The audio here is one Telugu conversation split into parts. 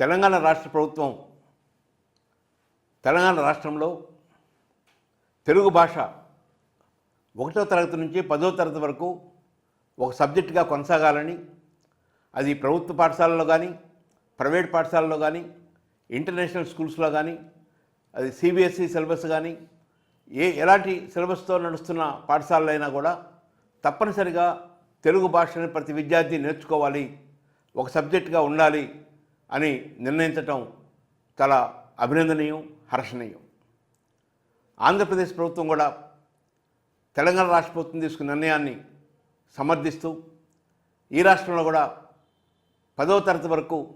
తెలంగాణ రాష్ట్ర ప్రభుత్వం తెలంగాణ రాష్ట్రంలో తెలుగు భాష ఒకటో తరగతి నుంచి పదో తరగతి వరకు ఒక సబ్జెక్టుగా కొనసాగాలని అది ప్రభుత్వ పాఠశాలలో కానీ ప్రైవేట్ పాఠశాలలో కానీ ఇంటర్నేషనల్ స్కూల్స్లో కానీ అది సిబిఎస్ఈ సిలబస్ కానీ ఏ ఎలాంటి సిలబస్తో నడుస్తున్న పాఠశాలలైనా కూడా తప్పనిసరిగా తెలుగు భాషని ప్రతి విద్యార్థి నేర్చుకోవాలి ఒక సబ్జెక్టుగా ఉండాలి అని నిర్ణయించటం చాలా అభినందనీయం హర్షణీయం. ఆంధ్రప్రదేశ్ ప్రభుత్వం కూడా తెలంగాణ రాష్ట్ర ప్రభుత్వం తీసుకున్న నిర్ణయాన్ని సమర్థిస్తూ ఈ రాష్ట్రంలో కూడా పదవ తరగతి వరకు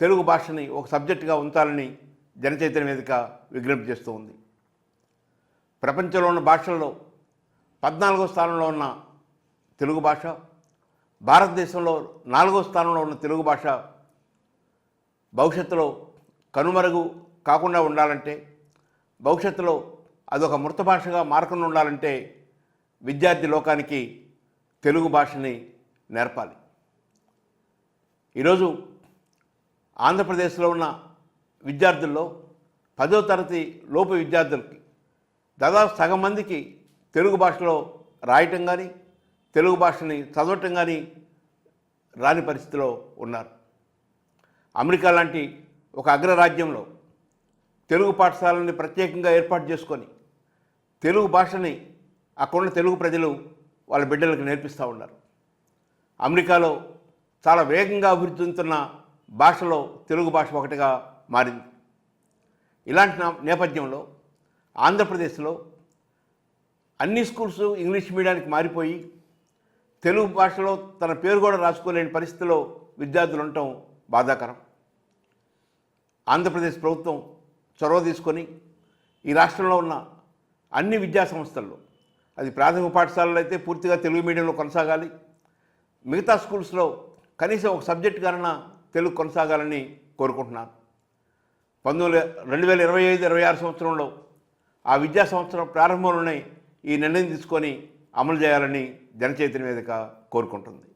తెలుగు భాషని ఒక సబ్జెక్టుగా ఉంచాలని జనచైతన్య వేదిక విజ్ఞప్తి చేస్తూ ఉంది. ప్రపంచంలో ఉన్న భాషల్లో పద్నాలుగో స్థానంలో ఉన్న తెలుగు భాష భారతదేశంలో నాలుగో స్థానంలో ఉన్న తెలుగు భాష భవిష్యత్తులో కనుమరుగు కాకుండా ఉండాలంటే భవిష్యత్తులో అదొక మృత భాషగా మారకుండా ఉండాలంటే విద్యార్థి లోకానికి తెలుగు భాషని నేర్పాలి. ఈరోజు ఆంధ్రప్రదేశ్లో ఉన్న విద్యార్థుల్లో పదో తరగతి లోపు విద్యార్థులకి దాదాపు సగం మందికి తెలుగు భాషలో రాయటం కానీ తెలుగు భాషని చదవటం కానీ రాని పరిస్థితిలో ఉన్నారు. అమెరికా లాంటి ఒక అగ్రరాజ్యంలో తెలుగు పాఠశాలని ప్రత్యేకంగా ఏర్పాటు చేసుకొని తెలుగు భాషని అక్కడున్న తెలుగు ప్రజలు వాళ్ళ బిడ్డలకు నేర్పిస్తూ ఉన్నారు. అమెరికాలో చాలా వేగంగా అభివృద్ధి చెందుతున్న భాషలో తెలుగు భాష ఒకటిగా మారింది. ఇలాంటి నేపథ్యంలో ఆంధ్రప్రదేశ్లో అన్ని స్కూల్స్ ఇంగ్లీష్ మీడియానికి మారిపోయి తెలుగు భాషలో తన పేరు కూడా రాసుకోలేని పరిస్థితిలో విద్యార్థులు ఉండటం బాధాకరం. ఆంధ్రప్రదేశ్ ప్రభుత్వం చొరవ తీసుకొని ఈ రాష్ట్రంలో ఉన్న అన్ని విద్యా సంస్థల్లో అది ప్రాథమిక పాఠశాలలో అయితే పూర్తిగా తెలుగు మీడియంలో కొనసాగాలి. మిగతా స్కూల్స్లో కనీసం ఒక సబ్జెక్ట్ కన్నా తెలుగు కొనసాగాలని కోరుకుంటున్నాను. పంతొమ్మిది రెండు వేల ఇరవై ఐదు ఇరవై ఆరు సంవత్సరంలో ఆ విద్యా సంవత్సరం ప్రారంభంలోనే ఈ నిర్ణయం తీసుకొని అమలు చేయాలని జనచైతన్య వేదిక కోరుకుంటుంది.